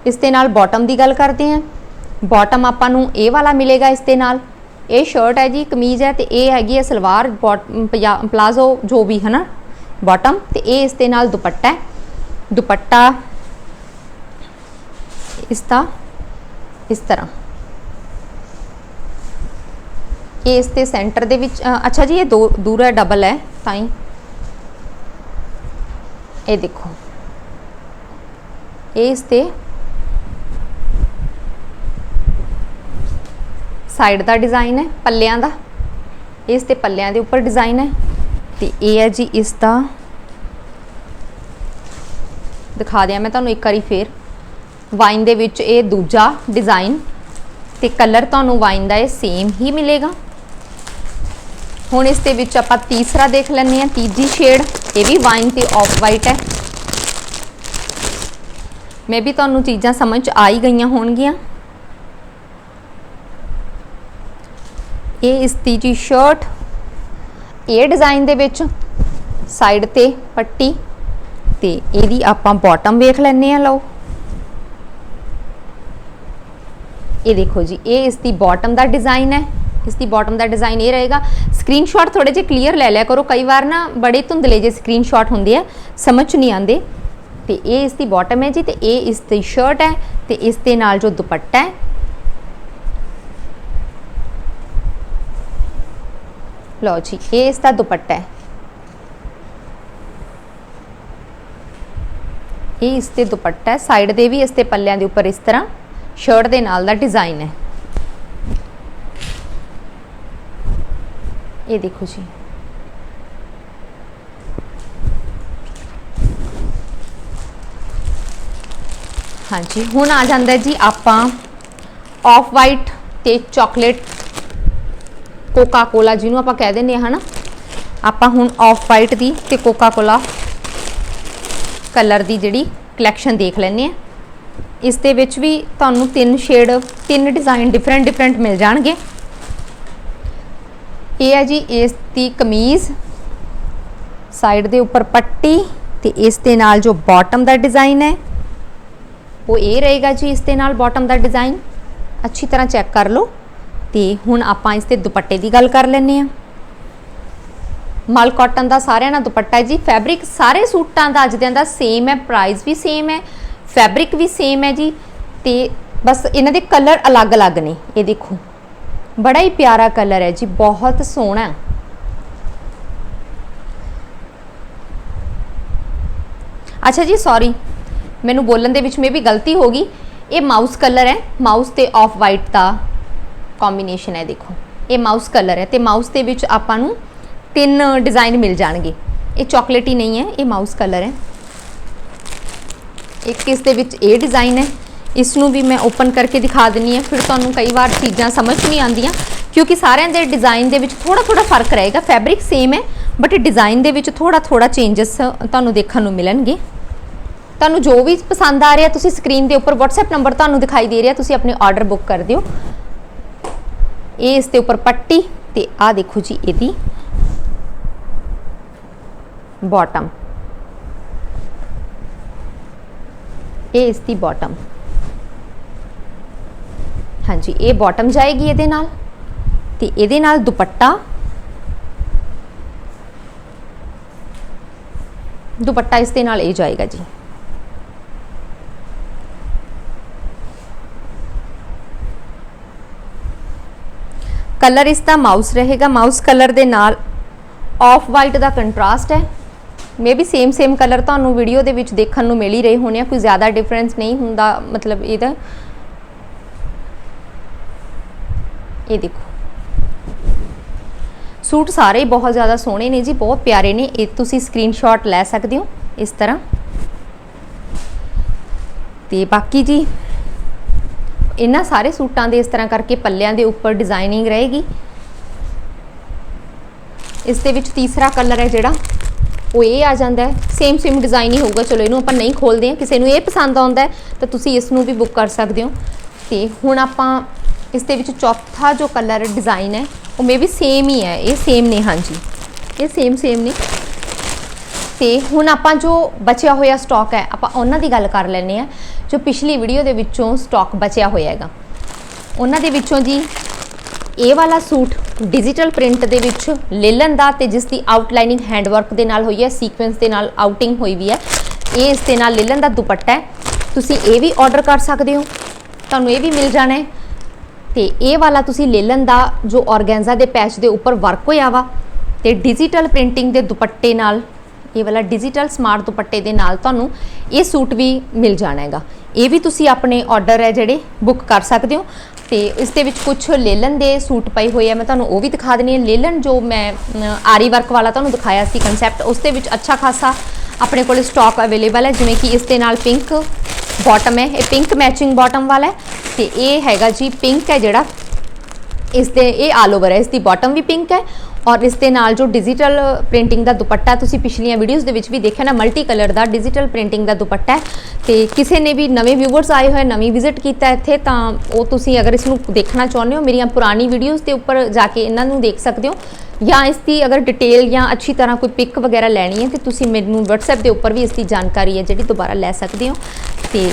ਇਸ ਦੇ ਨਾਲ ਬਾਟਮ ਦੀ ਗੱਲ ਕਰਦੇ ਹਾਂ। ਬਾਟਮ ਆਪਾਂ ਨੂੰ ਇਹ ਵਾਲਾ ਮਿਲੇਗਾ ਇਸ ਦੇ ਨਾਲ। ਇਹ ਸ਼ਰਟ ਹੈ ਜੀ, ਕਮੀਜ਼ ਹੈ ਤੇ ਇਹ ਹੈਗੀ ਹੈ ਸਲਵਾਰ ਪਲਾਜ਼ੋ ਜੋ ਵੀ ਹੈ ਨਾ ਬਾਟਮ ਤੇ ਇਹ ਇਸ ਦੇ ਨਾਲ ਦੁਪੱਟਾ ਹੈ। ਦੁਪੱਟਾ ਇਸ ਦਾ, ਇਸ ਤਰ੍ਹਾਂ ਇਹ ਇਸ ਤੇ ਸੈਂਟਰ ਦੇ ਵਿੱਚ ਅੱਛਾ ਜੀ, ਇਹ ਦੋ, ਦੂਰ ਹੈ ਡਬਲ ਹੈ, ਤਾਂ ਹੀ। ਇਹ ਦੇਖੋ। ਇਹ ਇਸ ਤੇ ਸਾਈਡ ਦਾ ਡਿਜ਼ਾਈਨ ਹੈ, ਪੱਲਿਆਂ ਦਾ। ਇਸ ਤੇ ਪੱਲਿਆਂ ਦੇ ਉੱਪਰ ਡਿਜ਼ਾਈਨ ਹੈ। ਤੇ ਇਹ ਹੈ ਜੀ ਇਸ ਦਾ। ਦਿਖਾ ਦਿਆਂ ਮੈਂ ਤੁਹਾਨੂੰ ਇੱਕ ਵਾਰੀ ਫੇਰ। ਵਾਈਨ ਦੇ ਵਿੱਚ ਇਹ ਦੂਜਾ ਡਿਜ਼ਾਈਨ ਤੇ ਕਲਰ ਤੁਹਾਨੂੰ ਵਾਈਨ ਦਾ ਇਹ ਸੇਮ ਹੀ ਮਿਲੇਗਾ। ਹੁਣ ਇਸ ਦੇ ਵਿੱਚ ਆਪਾਂ ਤੀਸਰਾ ਦੇਖ ਲੈਂਦੇ ਹਾਂ, ਤੀਜੀ ਸ਼ੇਡ ਇਹ ਵੀ ਵਾਈਨ ਤੇ ਆਫ ਵਾਈਟ ਹੈ। ਮੇ ਵੀ ਤੁਹਾਨੂੰ ਚੀਜ਼ਾਂ ਸਮਝ ਚ ਆ ਹੀ ਗਈਆਂ ਹੋਣਗੀਆਂ। ਇਹ ਇਸ ਤੀਜੀ ਸ਼ਰਟ ਇਹ ਡਿਜ਼ਾਈਨ ਦੇ ਵਿੱਚ ਸਾਈਡ ਤੇ ਪੱਟੀ ਤੇ ਇਹਦੀ ਆਪਾਂ ਬਾਟਮ ਵੇਖ ਲੈਣੇ ਆ ਲਓ। ਇਹ ਦੇਖੋ ਜੀ, ਇਹ ਇਸ ਦੀ ਬਾਟਮ ਦਾ ਡਿਜ਼ਾਈਨ ਹੈ। ਇਸ ਦੀ ਬਾਟਮ ਦਾ ਡਿਜ਼ਾਈਨ ਇਹ ਰਹੇਗਾ। ਸਕਰੀਨਸ਼ਾਟ ਥੋੜੇ ਜਿਹਾ ਕਲੀਅਰ ਲੈ ਲਿਆ ਕਰੋ। ਕਈ ਵਾਰ ਨਾ ਬੜੇ ਧੁੰਦਲੇ ਜਿਹੇ ਸਕਰੀਨਸ਼ਾਟ ਹੁੰਦੇ ਆ, ਸਮਝ 'ਚ ਨਹੀਂ ਆਉਂਦੇ। ਤੇ ਇਹ ਇਸ ਦੀ ਬਾਟਮ ਹੈ ਜੀ ਤੇ ਇਹ ਇਸ ਦੀ ਸ਼ਰਟ ਹੈ ਤੇ ਇਸ ਦੇ ਨਾਲ ਜੋ ਦੁਪੱਟਾ ਹੈ। ਲਓ ਜੀ, ਇਹ ਇਸ ਦਾ ਦੁਪੱਟਾ ਹੈ। ਇਹ ਇਸ ਤੇ ਦੁਪੱਟਾ ਹੈ। ਸਾਈਡ ਦੇ ਵੀ ਇਸ ਤੇ ਪੱਲਿਆਂ ਦੇ ਉੱਪਰ ਇਸ ਤਰ੍ਹਾਂ ਸ਼ਰਟ ਦੇ ਨਾਲ ਦਾ ਡਿਜ਼ਾਈਨ ਹੈ। ਇਹ ਦੇਖੋ ਜੀ। ਹਾਂਜੀ, ਹੁਣ ਆ ਜਾਂਦਾ ਜੀ ਆਪਾਂ ਆਫ ਵਾਈਟ ਤੇ ਚਾਕਲੇਟ ਕੋਕਾ ਕੋਲਾ ਜਿਹਨੂੰ ਆਪਾਂ ਕਹਿ ਦਿੰਦੇ ਹਾਂ, ਹਨਾ? ਆਪਾਂ ਹੁਣ ਆਫ ਵਾਈਟ ਦੀ ਤੇ ਕੋਕਾ ਕੋਲਾ ਕਲਰ ਦੀ ਜਿਹੜੀ ਕਲੈਕਸ਼ਨ ਦੇਖ ਲੈਂਦੇ ਆ ਇਸ ਦੇ ਵਿੱਚ ਵੀ ਤੁਹਾਨੂੰ ਤਿੰਨ ਸ਼ੇਡ ਤਿੰਨ ਡਿਜ਼ਾਈਨ ਡਿਫਰੈਂਟ ਡਿਫਰੈਂਟ ਮਿਲ ਜਾਣਗੇ। ਇਹ ਹੈ ਜੀ ਇਸ ਦੀ ਕਮੀਜ਼ ਸਾਈਡ ਦੇ ਉੱਪਰ ਪੱਟੀ ਤੇ ਇਸ ਦੇ ਨਾਲ ਜੋ ਬਾਟਮ ਦਾ ਡਿਜ਼ਾਈਨ ਹੈ, ਉਹ ਇਹ ਰਹੇਗਾ ਜੀ ਇਸ ਦੇ ਨਾਲ ਬਾਟਮ ਦਾ ਡਿਜ਼ਾਈਨ ਅੱਛੀ ਤਰ੍ਹਾਂ ਚੈੱਕ ਕਰ ਲਓ ਤੇ ਹੁਣ ਆਪਾਂ ਇਸ ਤੇ ਦੁਪੱਟੇ ਦੀ ਗੱਲ ਕਰ ਲੈਂਦੇ ਆ ਮਲ ਕਾਟਨ ਦਾ ਸਾਰਿਆਂ ਨਾਲ ਦੁਪੱਟਾ ਜੀ। ਫੈਬਰਿਕ ਸਾਰੇ ਸੂਟਾਂ ਦਾ ਅੱਜ ਦਿਨ ਦਾ ਸੇਮ ਹੈ ਪ੍ਰਾਈਸ ਵੀ ਸੇਮ ਹੈ ਫੈਬਰਿਕ ਵੀ ਸੇਮ ਹੈ ਜੀ। ਤੇ ਬਸ ਇਹਨਾਂ ਦੇ ਕਲਰ ਅਲੱਗ-ਅਲੱਗ ਨੇ, ਇਹ ਦੇਖੋ। ਬੜਾ ਹੀ ਪਿਆਰਾ ਕਲਰ ਹੈ ਜੀ, ਬਹੁਤ ਸੋਹਣਾ ਅੱਛਾ ਜੀ ਸੌਰੀ ਮੈਨੂੰ ਬੋਲਣ ਦੇ ਵਿੱਚ ਮੇ ਵੀ ਗਲਤੀ ਹੋ ਗਈ। ਇਹ ਮਾਊਸ ਕਲਰ ਹੈ ਮਾਊਸ ਤੇ ਆਫ ਵਾਈਟ ਦਾ ਕੰਬੀਨੇਸ਼ਨ ਹੈ, ਦੇਖੋ। ਇਹ ਮਾਊਸ ਕਲਰ ਹੈ ਤੇ ਮਾਊਸ ਦੇ ਵਿੱਚ ਆਪਾਂ ਨੂੰ ਤਿੰਨ ਡਿਜ਼ਾਈਨ ਮਿਲ ਜਾਣਗੇ। ਇਹ ਚਾਕਲੇਟੀ ਨਹੀਂ ਹੈ, ਇਹ ਮਾਊਸ ਕਲਰ ਹੈ। ਇੱਕ ਇਸ ਦੇ ਵਿੱਚ ਇਹ ਡਿਜ਼ਾਈਨ ਹੈ ਇਸ ਨੂੰ ਵੀ ਮੈਂ ਓਪਨ ਕਰਕੇ ਦਿਖਾ ਦਿੰਨੀ ਆ ਫਿਰ ਤੁਹਾਨੂੰ ਕਈ ਵਾਰ ਚੀਜ਼ਾਂ ਸਮਝ ਨਹੀਂ ਆਉਂਦੀਆਂ, ਕਿਉਂਕਿ ਸਾਰਿਆਂ ਦੇ ਡਿਜ਼ਾਈਨ ਦੇ ਵਿੱਚ ਥੋੜਾ ਥੋੜਾ ਫ਼ਰਕ ਰਹੇਗਾ। ਫੈਬਰਿਕ ਸੇਮ ਹੈ ਬਟ ਡਿਜ਼ਾਈਨ ਦੇ ਵਿੱਚ ਥੋੜਾ ਥੋੜਾ ਚੇਂਜਸ ਤੁਹਾਨੂੰ ਦੇਖਣ ਨੂੰ ਮਿਲਣਗੇ। ਤੁਹਾਨੂੰ ਜੋ ਵੀ ਪਸੰਦ ਆ ਰਿਹਾ, ਤੁਸੀਂ ਸਕਰੀਨ ਦੇ ਉੱਪਰ WhatsApp ਨੰਬਰ ਤੁਹਾਨੂੰ ਦਿਖਾਈ ਦੇ ਰਿਹਾ, ਤੁਸੀਂ ਆਪਣੇ ਆਰਡਰ ਬੁੱਕ ਕਰ ਦਿਓ। ਇਹ ਇਸ ਦੇ ਉੱਪਰ ਪੱਟੀ ਤੇ ਆਹ ਦੇਖੋ ਜੀ ਇਹਦੀ ਬਾਟਮ ਇਹ ਇਸ ਦੀ ਬਾਟਮ ਹਾਂਜੀ, ਇਹ ਬਾਟਮ ਜਾਏਗੀ ਇਹਦੇ ਨਾਲ ਤੇ ਇਹਦੇ ਨਾਲ ਦੁਪੱਟਾ ਦੁਪੱਟਾ ਇਸ ਦੇ ਨਾਲ ਇਹ ਜਾਏਗਾ ਜੀ। ਕਲਰ ਇਸ ਦਾ ਮਾਊਸ ਰਹੇਗਾ, ਮਾਊਸ ਕਲਰ ਦੇ ਨਾਲ ਆਫ ਵਾਈਟ ਦਾ ਕੰਟਰਾਸਟ ਹੈ। ਮੇ ਵੀ ਸੇਮ ਸੇਮ ਕਲਰ ਤੁਹਾਨੂੰ ਵੀਡੀਓ ਦੇ ਵਿੱਚ ਦੇਖਣ ਨੂੰ ਮਿਲ ਹੀ ਰਹੇ ਹੋਣੇ ਆ, ਕੋਈ ਜ਼ਿਆਦਾ ਡਿਫਰੈਂਸ ਨਹੀਂ ਹੁੰਦਾ, ਮਤਲਬ ਇਹਦਾ। ਇਹ ਦੇਖੋ। ਸੂਟ ਸਾਰੇ ਬਹੁਤ ਜ਼ਿਆਦਾ ਸੋਹਣੇ ਨੇ ਜੀ, ਬਹੁਤ ਪਿਆਰੇ ਨੇ। ਇਹ ਤੁਸੀਂ ਸਕਰੀਨਸ਼ਾਟ ਲੈ ਸਕਦੇ ਹੋ ਇਸ ਤਰ੍ਹਾਂ। ਤੇ ਬਾਕੀ ਜੀ, ਇਹਨਾਂ ਸਾਰੇ ਸੂਟਾਂ ਦੇ ਇਸ ਤਰ੍ਹਾਂ ਕਰਕੇ ਪੱਲਿਆਂ ਦੇ ਉੱਪਰ ਡਿਜ਼ਾਈਨਿੰਗ ਰਹੇਗੀ। ਇਸ ਦੇ ਵਿੱਚ ਤੀਸਰਾ ਕਲਰ ਹੈ ਜਿਹੜਾ, ਉਹ ਇਹ ਆ ਜਾਂਦਾ ਹੈ। ਸੇਮ ਸੇਮ ਡਿਜ਼ਾਈਨ ਹੀ ਹੋਊਗਾ। ਚਲੋ, ਇਹਨੂੰ ਆਪਾਂ ਨਹੀਂ ਖੋਲਦੇ ਹਾਂ। ਕਿਸੇ ਨੂੰ ਇਹ ਪਸੰਦ ਆਉਂਦਾ ਤਾਂ ਤੁਸੀਂ ਇਸ ਨੂੰ ਵੀ ਬੁੱਕ ਕਰ ਸਕਦੇ ਹੋ। ਤੇ ਹੁਣ ਆਪਾਂ ਇਸ ਦੇ ਵਿੱਚ ਚੌਥਾ ਜੋ ਕਲਰ ਡਿਜ਼ਾਈਨ ਹੈ, ਉਹ ਮੇ ਵੀ ਸੇਮ ਹੀ ਹੈ। ਇਹ ਸੇਮ ਨੇ, ਹਾਂਜੀ। ਇਹ ਸੇਮ ਸੇਮ ਨੇ। ਤੇ ਹੁਣ ਆਪਾਂ ਜੋ ਬਚਿਆ ਹੋਇਆ ਸਟਾਕ ਹੈ, ਆਪਾਂ ਉਹਨਾਂ ਦੀ ਗੱਲ ਕਰ ਲੈਨੇ ਆ ਜੋ ਪਿਛਲੀ ਵੀਡੀਓ ਦੇ ਵਿੱਚੋਂ ਸਟਾਕ ਬਚਿਆ ਹੋਇਆ ਹੈਗਾ। ਉਹਨਾਂ ਦੇ ਵਿੱਚੋਂ ਜੀ, ਇਹ ਵਾਲਾ ਸੂਟ ਡਿਜੀਟਲ ਪ੍ਰਿੰਟ ਦੇ ਵਿੱਚ ਲੇਲਨ ਦਾ ਤੇ ਜਿਸ ਦੀ ਆਊਟਲਾਈਨਿੰਗ ਹੈਂਡਵਰਕ ਦੇ ਨਾਲ ਹੋਈ ਹੈ ਸੀਕੁਐਂਸ ਦੇ ਨਾਲ ਆਊਟਿੰਗ ਹੋਈ ਵੀ ਹੈ, ਇਹ ਇਸ ਦੇ ਨਾਲ ਲੇਲਨ ਦਾ ਦੁਪੱਟਾ ਹੈ। ਤੁਸੀਂ ਇਹ ਵੀ ਆਰਡਰ ਕਰ ਸਕਦੇ ਹੋ। ਤੁਹਾਨੂੰ ਇਹ ਵੀ ਮਿਲ ਜਾਣਾ ਹੈ। ਤੇ ਇਹ ਵਾਲਾ ਤੁਸੀਂ ਲੇਲਨ ਦਾ ਜੋ ਔਰਗੈਂਜਾ ਦੇ ਪੈਚ ਦੇ ਉੱਪਰ ਵਰਕ ਹੋਇਆ ਵਾ ਤੇ ਡਿਜੀਟਲ ਪ੍ਰਿੰਟਿੰਗ ਦੇ ਦੁਪੱਟੇ ਨਾਲ, ਇਹ ਵਾਲਾ ਡਿਜੀਟਲ ਸਮਾਰਟ ਦੁਪੱਟੇ ਦੇ ਨਾਲ ਤੁਹਾਨੂੰ ਇਹ ਸੂਟ ਵੀ ਮਿਲ ਜਾਣਾ ਹੈਗਾ। ਇਹ ਵੀ ਤੁਸੀਂ ਆਪਣੇ ਆਰਡਰ ਹੈ ਜਿਹੜੇ ਬੁੱਕ ਕਰ ਸਕਦੇ ਹੋ ਤੇ ਇਸ ਦੇ ਵਿੱਚ ਕੁਝ ਲੇਲਨ ਦੇ ਸੂਟ ਪਏ ਹੋਏ ਆ। ਮੈਂ ਤੁਹਾਨੂੰ ਉਹ ਵੀ ਦਿਖਾ ਦਿੰਨੀ ਹਾਂ। ਲੇਲਨ ਜੋ ਮੈਂ ਆਰੀ ਵਰਕ ਵਾਲਾ ਤੁਹਾਨੂੰ ਦਿਖਾਇਆ ਸੀ ਕਨਸੈਪਟ ਉਸ ਦੇ ਵਿੱਚ ਅੱਛਾ ਖਾਸਾ ਆਪਣੇ ਕੋਲ ਸਟਾਕ ਅਵੇਲੇਬਲ ਹੈ। ਜਿਵੇਂ ਕਿ ਇਸ ਦੇ ਨਾਲ ਪਿੰਕ ਬਾਟਮ ਹੈ। ਇਹ ਪਿੰਕ ਮੈਚਿੰਗ ਬਾਟਮ ਵਾਲਾ ਹੈ। ਤੇ ਇਹ ਹੈਗਾ ਜੀ ਪਿੰਕ ਹੈ ਜਿਹੜਾ। ਇਸ ਦੇ ਇਹ ਆਲ ਓਵਰ ਹੈ, ਇਸ ਦੀ ਬਾਟਮ ਵੀ ਪਿੰਕ ਹੈ ਔਰ ਇਸ ਦੇ ਨਾਲ ਜੋ ਡਿਜੀਟਲ ਪ੍ਰਿੰਟਿੰਗ ਦਾ ਦੁਪੱਟਾ ਤੁਸੀਂ ਪਿਛਲੀਆਂ ਵੀਡੀਓਜ਼ ਦੇ ਵਿੱਚ ਵੀ ਦੇਖਿਆ ਨਾ ਮਲਟੀ ਕਲਰ ਦਾ ਡਿਜੀਟਲ ਪ੍ਰਿੰਟਿੰਗ ਦਾ ਦੁਪੱਟਾ ਹੈ ਤੇ ਕਿਸੇ ਨੇ ਵੀ ਨਵੇਂ ਵਿਊਅਰਸ ਆਏ ਹੋਏ, ਨਵੀਂ ਵਿਜ਼ਿਟ ਕੀਤਾ ਇੱਥੇ, ਤਾਂ ਉਹ ਤੁਸੀਂ ਅਗਰ ਇਸ ਨੂੰ ਦੇਖਣਾ ਚਾਹੁੰਦੇ ਹੋ, ਮੇਰੀਆਂ ਪੁਰਾਣੀ ਵੀਡੀਓਜ਼ ਦੇ ਉੱਪਰ ਜਾ ਕੇ ਇਹਨਾਂ ਨੂੰ ਦੇਖ ਸਕਦੇ ਹੋ ਜਾਂ ਇਸ ਦੀ ਅਗਰ ਡਿਟੇਲ ਜਾਂ ਅੱਛੀ ਤਰ੍ਹਾਂ ਕੋਈ ਪਿਕ ਵਗੈਰਾ ਲੈਣੀ ਹੈ, ਤੇ ਤੁਸੀਂ ਮੈਨੂੰ WhatsApp ਦੇ ਉੱਪਰ ਵੀ ਇਸ ਦੀ ਜਾਣਕਾਰੀ ਹੈ ਜਿਹੜੀ ਦੁਬਾਰਾ ਲੈ ਸਕਦੇ ਹੋ ਤੇ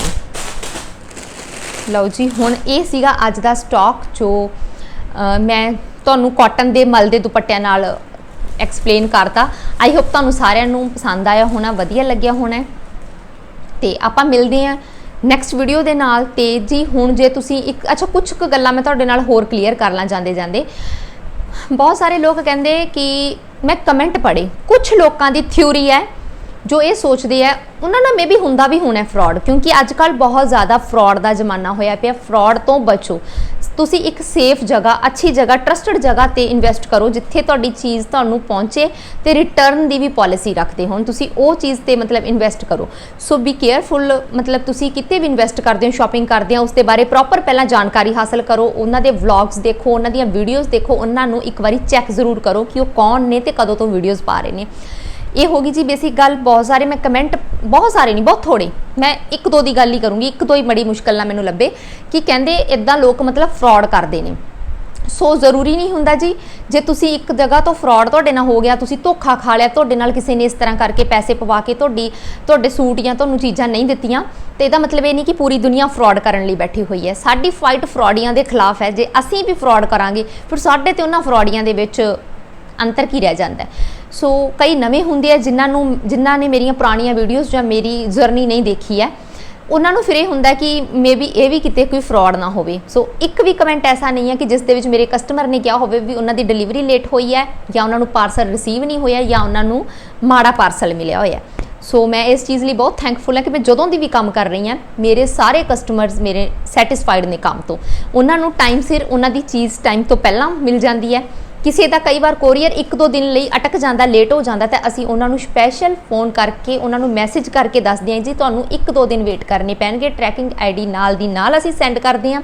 ਲਓ ਜੀ, ਹੁਣ ਇਹ ਸੀਗਾ ਅੱਜ ਦਾ ਸਟਾਕ ਜੋ ਮੈਂ ਤੁਹਾਨੂੰ ਕਾਟਨ ਦੇ ਮਲ ਦੇ ਦੁਪੱਟਿਆਂ ਨਾਲ ਐਕਸਪਲੇਨ ਕਰਤਾ। ਆਈ ਹੋਪ ਤੁਹਾਨੂੰ ਸਾਰਿਆਂ ਨੂੰ ਪਸੰਦ ਆਇਆ ਹੋਣਾ, ਵਧੀਆ ਲੱਗਿਆ ਹੋਣਾ ਹੈ। ਤੇ ਆਪਾਂ ਮਿਲਦੇ ਹਾਂ ਨੈਕਸਟ ਵੀਡੀਓ ਦੇ ਨਾਲ। ਤੇ ਜੀ, ਹੁਣ ਜੇ ਤੁਸੀਂ ਇੱਕ, ਅੱਛਾ ਕੁਝ ਕੁ ਗੱਲਾਂ ਮੈਂ ਤੁਹਾਡੇ ਨਾਲ ਹੋਰ ਕਲੀਅਰ ਕਰ ਲਾਂ ਜਾਂਦੇ ਜਾਂਦੇ ਬਹੁਤ ਸਾਰੇ ਲੋਕ ਕਹਿੰਦੇ ਕਿ ਮੈਂ ਕਮੈਂਟ ਪੜ੍ਹੇ। ਕੁਝ ਲੋਕਾਂ ਦੀ ਥਿਊਰੀ ਹੈ ਜੋ ਇਹ ਸੋਚਦੇ ਆ, ਉਹਨਾਂ ਨਾਲ ਮੇਬੀ ਹੁੰਦਾ ਵੀ ਹੋਣਾ ਫਰਾਡ ਕਿਉਂਕਿ ਅੱਜ ਕੱਲ ਬਹੁਤ ਜ਼ਿਆਦਾ ਫਰਾਡ ਦਾ ਜ਼ਮਾਨਾ ਹੋਇਆ ਪਿਆ। ਫਰਾਡ ਤੋਂ ਬਚੋ। ਤੁਸੀਂ ਇੱਕ ਸੇਫ ਜਗ੍ਹਾ, ਅੱਛੀ ਜਗ੍ਹਾ ਟਰਸਟਡ ਜਗ੍ਹਾ ਤੇ ਇਨਵੈਸਟ ਕਰੋ, ਜਿੱਥੇ ਤੁਹਾਡੀ ਚੀਜ਼ ਤੁਹਾਨੂੰ ਪਹੁੰਚੇ ਤੇ ਰਿਟਰਨ ਦੀ ਵੀ ਪਾਲਿਸੀ ਰੱਖਦੇ ਹੋਣ। ਤੁਸੀਂ ਉਹ ਚੀਜ਼ ਤੇ ਮਤਲਬ ਇਨਵੈਸਟ ਕਰੋ। ਸੋ ਬੀ ਕੇਅਰਫੁਲ ਮਤਲਬ ਤੁਸੀਂ ਕਿਤੇ ਵੀ ਇਨਵੈਸਟ ਕਰਦੇ ਹੋ ਸ਼ਾਪਿੰਗ ਕਰਦੇ ਹੋ, ਉਸ ਦੇ ਬਾਰੇ ਪ੍ਰੋਪਰ ਪਹਿਲਾਂ ਜਾਣਕਾਰੀ ਹਾਸਲ ਕਰੋ। ਉਹਨਾਂ ਦੇ ਵਲੌਗਸ ਦੇਖੋ, ਉਹਨਾਂ ਦੀਆਂ ਵੀਡੀਓਜ਼ ਦੇਖੋ, ਉਹਨਾਂ ਨੂੰ ਇੱਕ ਵਾਰੀ ਚੈੱਕ ਜ਼ਰੂਰ ਕਰੋ ਕਿ ਉਹ ਕੌਣ ਨੇ ਤੇ ਕਦੋਂ ਤੋਂ ਵੀਡੀਓਜ਼ ਪਾ ਰਹੇ ਨੇ। ਇਹ ਹੋ ਗਈ ਜੀ ਬੇਸਿਕ ਗੱਲ ਬਹੁਤ ਸਾਰੇ, ਮੈਂ ਕਮੈਂਟ ਬਹੁਤ ਸਾਰੇ ਨਹੀਂ, ਬਹੁਤ ਥੋੜੇ ਮੈਂ ਇੱਕ ਦੋ ਦੀ ਗੱਲ ਹੀ ਕਰੂੰਗੀ, ਇੱਕ ਦੋ ਹੀ ਬੜੀ ਮੁਸ਼ਕਲ ਨਾਲ ਮੈਨੂੰ ਲੱਭੇ ਕਿ ਕਹਿੰਦੇ ਇਦਾਂ ਲੋਕ ਮਤਲਬ ਫਰਾਡ ਕਰਦੇ ਨੇ। ਸੋ ਜ਼ਰੂਰੀ ਨਹੀਂ ਹੁੰਦਾ ਜੀ, ਜੇ ਤੁਸੀਂ ਇੱਕ ਜਗ੍ਹਾ ਤੋਂ ਫਰਾਡ ਤੁਹਾਡੇ ਨਾਲ ਹੋ ਗਿਆ, ਤੁਸੀਂ ਧੋਖਾ ਖਾ ਲਿਆ, ਤੁਹਾਡੇ ਨਾਲ ਕਿਸੇ ਨੇ ਇਸ ਤਰ੍ਹਾਂ ਕਰਕੇ ਪੈਸੇ ਪਵਾ ਕੇ ਤੁਹਾਡੀ, ਤੁਹਾਡੇ ਸੂਟ ਜਾਂ ਤੁਹਾਨੂੰ ਚੀਜ਼ਾਂ ਨਹੀਂ ਦਿੱਤੀਆਂ, ਤੇ ਇਹਦਾ ਮਤਲਬ ਇਹ ਨਹੀਂ ਕਿ ਪੂਰੀ ਦੁਨੀਆ ਫਰਾਡ ਕਰਨ ਲਈ ਬੈਠੀ ਹੋਈ ਹੈ। ਸਾਡੀ ਫਾਈਟ ਫਰਾਡੀਆਂ ਦੇ ਖਿਲਾਫ ਹੈ। ਜੇ ਅਸੀਂ ਵੀ ਫਰਾਡ ਕਰਾਂਗੇ, ਫਿਰ ਸਾਡੇ ਤੇ ਉਹਨਾਂ ਫਰਾਡੀਆਂ ਦੇ ਵਿੱਚ ਅੰਤਰ ਕੀ ਰਹਿ ਜਾਂਦਾ ਹੈ? ਸੋ ਕਈ ਨਵੇਂ ਹੁੰਦੇ ਆ ਜਿਨ੍ਹਾਂ ਨੂੰ, ਜਿਨ੍ਹਾਂ ਨੇ ਮੇਰੀਆਂ ਪੁਰਾਣੀਆਂ ਵੀਡੀਓਜ਼ ਜਾਂ ਮੇਰੀ ਜਰਨੀ ਨਹੀਂ ਦੇਖੀ ਹੈ, ਉਹਨਾਂ ਨੂੰ ਫਿਰ ਇਹ ਹੁੰਦਾ ਕਿ ਮੇਬੀ ਇਹ ਵੀ ਕਿਤੇ ਕੋਈ ਫਰਾਡ ਨਾ ਹੋਵੇ। ਸੋ ਇੱਕ ਵੀ ਕਮੈਂਟ ਐਸਾ ਨਹੀਂ ਹੈ ਕਿ ਜਿਸ ਦੇ ਵਿੱਚ ਮੇਰੇ ਕਸਟਮਰ ਨੇ ਕਿਹਾ ਹੋਵੇ ਵੀ ਉਹਨਾਂ ਦੀ ਡਿਲੀਵਰੀ ਲੇਟ ਹੋਈ ਹੈ, ਜਾਂ ਉਹਨਾਂ ਨੂੰ ਪਾਰਸਲ ਰਿਸੀਵ ਨਹੀਂ ਹੋਇਆ, ਜਾਂ ਉਹਨਾਂ ਨੂੰ ਮਾੜਾ ਪਾਰਸਲ ਮਿਲਿਆ ਹੋਇਆ। ਸੋ ਮੈਂ ਇਸ ਚੀਜ਼ ਲਈ ਬਹੁਤ ਥੈਂਕਫੁਲ ਹਾਂ ਕਿ ਮੈਂ ਜਦੋਂ ਦੀ ਵੀ ਕੰਮ ਕਰ ਰਹੀ ਹਾਂ, ਮੇਰੇ ਸਾਰੇ ਕਸਟਮਰਸ ਮੇਰੇ ਸੈਟੀਸਫਾਈਡ ਨੇ ਕੰਮ ਤੋਂ। ਉਹਨਾਂ ਨੂੰ ਟਾਈਮ ਸਿਰ ਉਹਨਾਂ ਦੀ ਚੀਜ਼ ਟਾਈਮ ਤੋਂ ਪਹਿਲਾਂ ਮਿਲ ਜਾਂਦੀ ਹੈ ਕਿਸੇ ਦਾ ਕਈ ਵਾਰ ਕੋਰੀਅਰ ਇੱਕ ਦੋ ਦਿਨ ਲਈ ਅਟਕ ਜਾਂਦਾ ਲੇਟ ਹੋ ਜਾਂਦਾ, ਤਾਂ ਅਸੀਂ ਉਹਨਾਂ ਨੂੰ ਸਪੈਸ਼ਲ ਫੋਨ ਕਰਕੇ, ਉਹਨਾਂ ਨੂੰ ਮੈਸੇਜ ਕਰਕੇ ਦੱਸਦੇ ਹਾਂ ਜੀ, ਤੁਹਾਨੂੰ ਇੱਕ ਦੋ ਦਿਨ ਵੇਟ ਕਰਨੇ ਪੈਣਗੇ ਟਰੈਕਿੰਗ ਆਈਡੀ ਨਾਲ ਦੀ ਨਾਲ ਅਸੀਂ ਸੈਂਡ ਕਰਦੇ ਹਾਂ।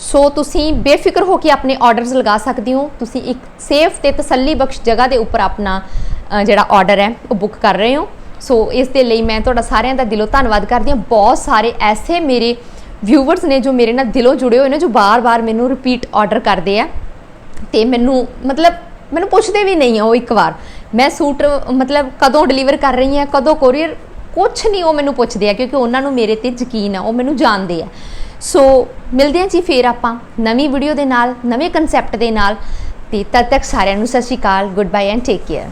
ਸੋ ਤੁਸੀਂ ਬੇਫਿਕਰ ਹੋ ਕੇ ਆਪਣੇ ਆਰਡਰਸ ਲਗਾ ਸਕਦੇ ਹੋ। ਤੁਸੀਂ ਇੱਕ ਸੇਫ ਤੇ ਤਸੱਲੀ ਬਖਸ਼ ਜਗ੍ਹਾ ਦੇ ਉੱਪਰ ਆਪਣਾ ਜਿਹੜਾ ਆਰਡਰ ਹੈ, ਉਹ ਬੁੱਕ ਕਰ ਰਹੇ ਹੋ। ਸੋ ਇਸ ਦੇ ਲਈ ਮੈਂ ਤੁਹਾਡਾ ਸਾਰਿਆਂ ਦਾ ਦਿਲੋਂ ਧੰਨਵਾਦ ਕਰਦੀ ਹਾਂ। ਬਹੁਤ ਸਾਰੇ ਐਸੇ ਮੇਰੇ ਵਿਊਵਰਸ ਨੇ ਜੋ ਮੇਰੇ ਨਾਲ ਦਿਲੋਂ ਜੁੜੇ ਹੋਏ ਨੇ, ਜੋ ਬਾਰ-ਬਾਰ ਮੈਨੂੰ ਰਿਪੀਟ ਆਰਡਰ ਕਰਦੇ ਆ। ਤੇ ਮੈਨੂੰ, ਮਤਲਬ ਮੈਨੂੰ ਪੁੱਛਦੇ ਵੀ ਨਹੀਂ ਆ ਉਹ ਇੱਕ ਵਾਰ। ਮੈਂ ਸੂਟ, ਮਤਲਬ ਕਦੋਂ ਡਿਲੀਵਰ ਕਰ ਰਹੀ ਹਾਂ, ਕਦੋਂ ਕੋਰੀਅਰ ਕੁਛ ਨਹੀਂ ਉਹ ਮੈਨੂੰ ਪੁੱਛਦੇ ਆ, ਕਿਉਂਕਿ ਉਹਨਾਂ ਨੂੰ ਮੇਰੇ ਤੇ ਯਕੀਨ ਆ, ਉਹ ਮੈਨੂੰ ਜਾਣਦੇ ਆ। ਸੋ ਮਿਲਦੇ ਹਾਂ ਜੀ ਫੇਰ ਆਪਾਂ ਨਵੀਂ ਵੀਡੀਓ ਦੇ ਨਾਲ, ਨਵੇਂ ਕਨਸੈਪਟ ਦੇ ਨਾਲ। ਤੇ ਤਦ ਤੱਕ ਸਾਰਿਆਂ ਨੂੰ ਸਤਿ ਸ਼੍ਰੀ ਅਕਾਲ good bye and take care